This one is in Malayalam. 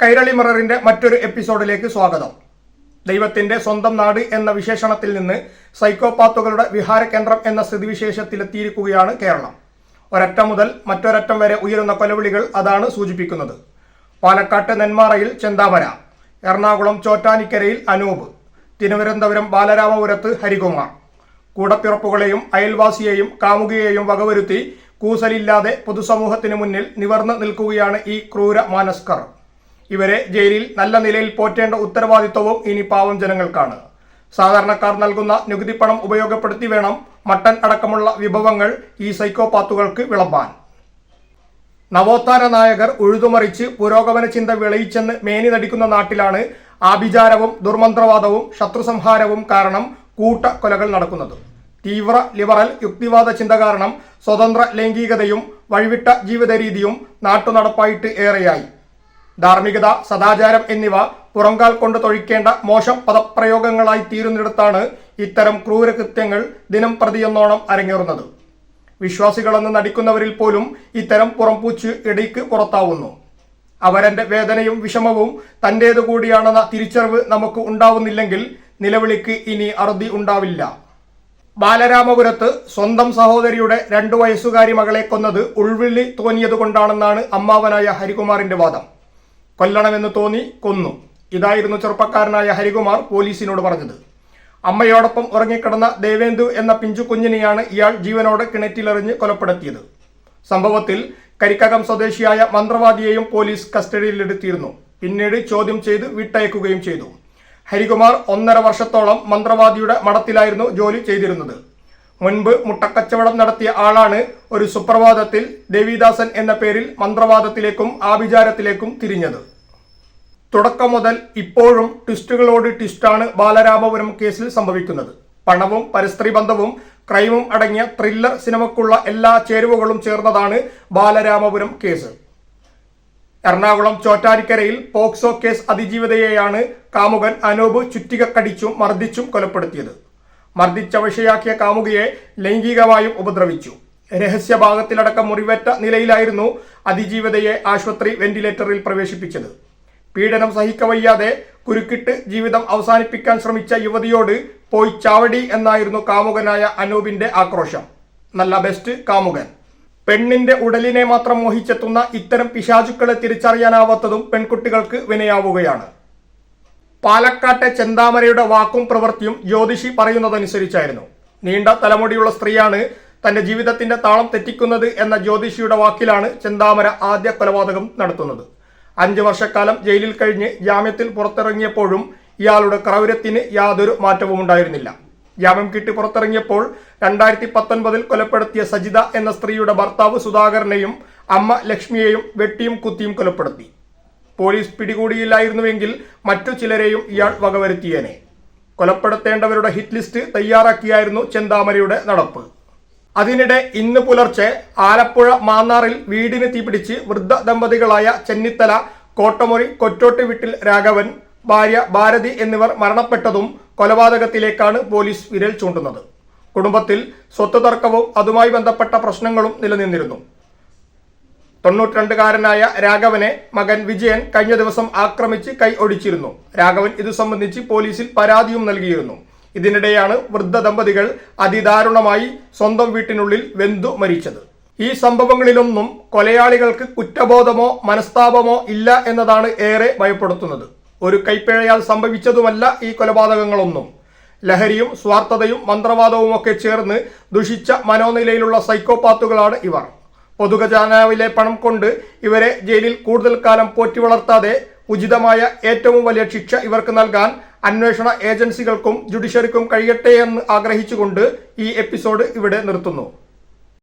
കൈരളി മിററിന്റെ മറ്റൊരു എപ്പിസോഡിലേക്ക് സ്വാഗതം. ദൈവത്തിന്റെ സ്വന്തം നാട് എന്ന വിശേഷണത്തിൽ നിന്ന് സൈക്കോപാത്തുകളുടെ വിഹാര കേന്ദ്രം എന്ന സ്ഥിതിവിശേഷത്തിലെത്തിയിരിക്കുകയാണ് കേരളം. ഒരറ്റം മുതൽ മറ്റൊരറ്റം വരെ ഉയരുന്ന കൊലവിളികൾ അതാണ് സൂചിപ്പിക്കുന്നത്. പാലക്കാട്ട് നെന്മാറയിൽ ചെന്താമര എറണാകുളം ചോറ്റാനിക്കരയിൽ അനൂപ് തിരുവനന്തപുരം ബാലരാമപുരത്ത് ഹരികുമാർ. കൂടപ്പിറപ്പുകളെയും അയൽവാസിയെയും കാമുകിയെയും വകവരുത്തി കൂസലില്ലാതെ പൊതുസമൂഹത്തിന് മുന്നിൽ നിവർന്നു നിൽക്കുകയാണ് ഈ ക്രൂര മാനസ്കർ ഇവരെ ജയിലിൽ നല്ല നിലയിൽ പോറ്റേണ്ട ഉത്തരവാദിത്വവും ഇനി പാവം ജനങ്ങൾക്കാണ്. സാധാരണക്കാർ നൽകുന്ന നികുതി പണം ഉപയോഗപ്പെടുത്തി വേണം മട്ടൻ അടക്കമുള്ള വിഭവങ്ങൾ ഈ സൈക്കോപാത്തുകൾക്ക് വിളമ്പാൻ. നവോത്ഥാന നായകർ ഉഴുതുമറിച്ച് പുരോഗമന ചിന്ത വിളയിച്ചെന്ന് മേനി നടിക്കുന്ന നാട്ടിലാണ് ആഭിചാരവും ദുർമന്ത്രവാദവും ശത്രുസംഹാരവും കാരണം കൂട്ട കൊലകൾ നടക്കുന്നത്. തീവ്ര ലിബറൽ യുക്തിവാദ ചിന്ത കാരണം സ്വതന്ത്ര ലൈംഗികതയും വഴിവിട്ട ജീവിത രീതിയും നാട്ടുനടപ്പായിട്ട് ഏറെയായി. ധാർമ്മികത സദാചാരം എന്നിവ പുറങ്കാൽ കൊണ്ട് തൊഴിക്കേണ്ട മോശം പദപ്രയോഗങ്ങളായി തീരുന്നിടത്താണ് ഇത്തരം ക്രൂരകൃത്യങ്ങൾ ദിനം പ്രതിയെന്നോണം അരങ്ങേറുന്നത്. വിശ്വാസികളെന്ന് നടിക്കുന്നവരിൽ പോലും ഇത്തരം പുറംപൂച്ച് ഇടയ്ക്ക് പുറത്താവുന്നു. അവരന്റെ വേദനയും വിഷമവും തന്റേതു കൂടിയാണെന്ന തിരിച്ചറിവ് നമുക്ക് ഉണ്ടാവുന്നില്ലെങ്കിൽ നിലവിളിക്ക് ഇനി അറുതി ഉണ്ടാവില്ല. ബാലരാമപുരത്ത് സ്വന്തം സഹോദരിയുടെ രണ്ടു വയസ്സുകാരി മകളെ കൊന്നത് ഉൾവിള്ളി തോന്നിയതുകൊണ്ടാണെന്നാണ് അമ്മാവനായ ഹരികുമാറിന്റെ വാദം. കൊല്ലണമെന്ന് തോന്നി കൊന്നു. ഇതായിരുന്നു ചെറുപ്പക്കാരനായ ഹരികുമാർ പോലീസിനോട് പറഞ്ഞത്. അമ്മയോടൊപ്പം ഉറങ്ങിക്കിടന്ന ദേവേന്ദു എന്ന പിഞ്ചു കുഞ്ഞിനെയാണ് ഇയാൾ ജീവനോടെ കിണറ്റിലെറിഞ്ഞ് കൊലപ്പെടുത്തിയത്. സംഭവത്തിൽ കരിക്കകം സ്വദേശിയായ മന്ത്രവാദിയെയും പോലീസ് കസ്റ്റഡിയിലെടുത്തിരുന്നു. പിന്നീട് ചോദ്യം ചെയ്ത് വിട്ടയക്കുകയും ചെയ്തു. ഹരികുമാർ ഒന്നര വർഷത്തോളം മന്ത്രവാദിയുടെ മഠത്തിലായിരുന്നു ജോലി ചെയ്തിരുന്നത്. മുൻപ് മുട്ടക്കച്ചവടം നടത്തിയ ആളാണ് ഒരു സുപ്രഭാതത്തിൽ ദേവിദാസൻ എന്ന പേരിൽ മന്ത്രവാദത്തിലേക്കും ആഭിചാരത്തിലേക്കും തിരിഞ്ഞത്. തുടക്കം മുതൽ ഇപ്പോഴും ട്വിസ്റ്റുകളോട് ട്വിസ്റ്റാണ് ബാലരാമപുരം കേസിൽ സംഭവിക്കുന്നത്. പണവും പരസ്ത്രീ ബന്ധവും ക്രൈമും അടങ്ങിയ ത്രില്ലർ സിനിമക്കുള്ള എല്ലാ ചേരുവകളും ചേർന്നതാണ് ബാലരാമപുരം കേസ്. എറണാകുളം ചോറ്റാരിക്കരയിൽ പോക്സോ കേസ് അതിജീവിതയെയാണ് കാമുകൻ അനൂപ് ചുറ്റികക്കടിച്ചും മർദ്ദിച്ചും കൊലപ്പെടുത്തിയത്. മർദ്ദിച്ചവശയാക്കിയ കാമുകിയെ ലൈംഗികമായും ഉപദ്രവിച്ചു. രഹസ്യഭാഗത്തിലടക്കം മുറിവേറ്റ നിലയിലായിരുന്നു അതിജീവിതയെ ആശുപത്രി വെന്റിലേറ്ററിൽ പ്രവേശിപ്പിച്ചത്. പീഡനം സഹിക്കവയ്യാതെ കുരുക്കിട്ട് ജീവിതം അവസാനിപ്പിക്കാൻ ശ്രമിച്ച യുവതിയോട് പോയി ചാവടി എന്നായിരുന്നു കാമുകനായ അനൂപിന്റെ ആക്രോശം. നല്ല ബെസ്റ്റ് കാമുകൻ. പെണ്ണിന്റെ ഉടലിനെ മാത്രം മോഹിച്ചെത്തുന്ന ഇത്തരം പിശാചുക്കളെ തിരിച്ചറിയാനാവാത്തതും പെൺകുട്ടികൾക്ക് വിനയാവുകയാണ്. പാലക്കാട്ടെ ചെന്താമരയുടെ വാക്കും പ്രവൃത്തിയും ജ്യോതിഷി പറയുന്നതനുസരിച്ചായിരുന്നു. നീണ്ട തലമുടിയുള്ള സ്ത്രീയാണ് തന്റെ ജീവിതത്തിന്റെ താളം തെറ്റിക്കുന്നത് എന്ന ജ്യോതിഷിയുടെ വാക്കിലാണ് ചെന്താമര ആദ്യ കൊലപാതകം നടത്തുന്നത്. അഞ്ചു വർഷക്കാലം ജയിലിൽ കഴിഞ്ഞ് ജാമ്യത്തിൽ പുറത്തിറങ്ങിയപ്പോഴും ഇയാളുടെ ക്രൗര്യത്തിന് യാതൊരു മാറ്റവും ഉണ്ടായിരുന്നില്ല. ജാമ്യം കിട്ടി പുറത്തിറങ്ങിയപ്പോൾ രണ്ടായിരത്തി പത്തൊൻപതിൽ കൊലപ്പെടുത്തിയ സജിത എന്ന സ്ത്രീയുടെ ഭർത്താവ് സുധാകരനെയും അമ്മ ലക്ഷ്മിയെയും വെട്ടിയും കുത്തിയും കൊലപ്പെടുത്തി. പോലീസ് പിടികൂടിയില്ലായിരുന്നുവെങ്കിൽ മറ്റു ചിലരെയും ഇയാൾ വകവരുത്തിയേനെ. കൊലപ്പെടുത്തേണ്ടവരുടെ ഹിറ്റ് ലിസ്റ്റ് തയ്യാറാക്കിയായിരുന്നു ചെന്താമരയുടെ നടപ്പ്. അതിനിടെ ഇന്ന് പുലർച്ചെ ആലപ്പുഴ മാന്നാറിൽ വീടിന് തീപിടിച്ച് വൃദ്ധ ദമ്പതികളായ ചെന്നിത്തല കോട്ടമുറി കൊറ്റോട്ട് വീട്ടിൽ രാഘവൻ ഭാര്യ ഭാരതി എന്നിവർ മരണപ്പെട്ടതും കൊലപാതകത്തിലേക്കാണ് പോലീസ് വിരൽ ചൂണ്ടുന്നത്. കുടുംബത്തിൽ സ്വത്ത് തർക്കവും അതുമായി ബന്ധപ്പെട്ട പ്രശ്നങ്ങളും നിലനിന്നിരുന്നു. തൊണ്ണൂറ്റിരണ്ടുകാരനായ രാഘവനെ മകൻ വിജയൻ കഴിഞ്ഞ ദിവസം ആക്രമിച്ച് കൈ ഒടിച്ചിരുന്നു. രാഘവൻ ഇത് സംബന്ധിച്ച് പോലീസിൽ പരാതിയും നൽകിയിരുന്നു. ഇതിനിടെയാണ് വൃദ്ധ ദമ്പതികൾ അതിദാരുണമായി സ്വന്തം വീട്ടിനുള്ളിൽ വെന്തു മരിച്ചത്. ഈ സംഭവങ്ങളിലൊന്നും കൊലയാളികൾക്ക് കുറ്റബോധമോ മനസ്താപമോ ഇല്ല എന്നതാണ് ഏറെ ഭയപ്പെടുത്തുന്നത്. ഒരു കൈപ്പിഴയാൽ സംഭവിച്ചതുമല്ല ഈ കൊലപാതകങ്ങളൊന്നും. ലഹരിയും സ്വാർത്ഥതയും മന്ത്രവാദവും ഒക്കെ ചേർന്ന് ദുഷിച്ച മനോനിലയിലുള്ള സൈക്കോപാത്തുകളാണ് ഇവർ. പൊതുഖജാനാവിലെ പണം കൊണ്ട് ഇവരെ ജയിലിൽ കൂടുതൽ കാലം പോറ്റി വളർത്താതെ ഉചിതമായ ഏറ്റവും വലിയ ശിക്ഷ ഇവർക്ക് നൽകാൻ അന്വേഷണ ഏജൻസികൾക്കും ജുഡീഷ്യറിക്കും കഴിയട്ടെ എന്ന് ആഗ്രഹിച്ചുകൊണ്ട് ഈ എപ്പിസോഡ് ഇവിടെ നിർത്തുന്നു.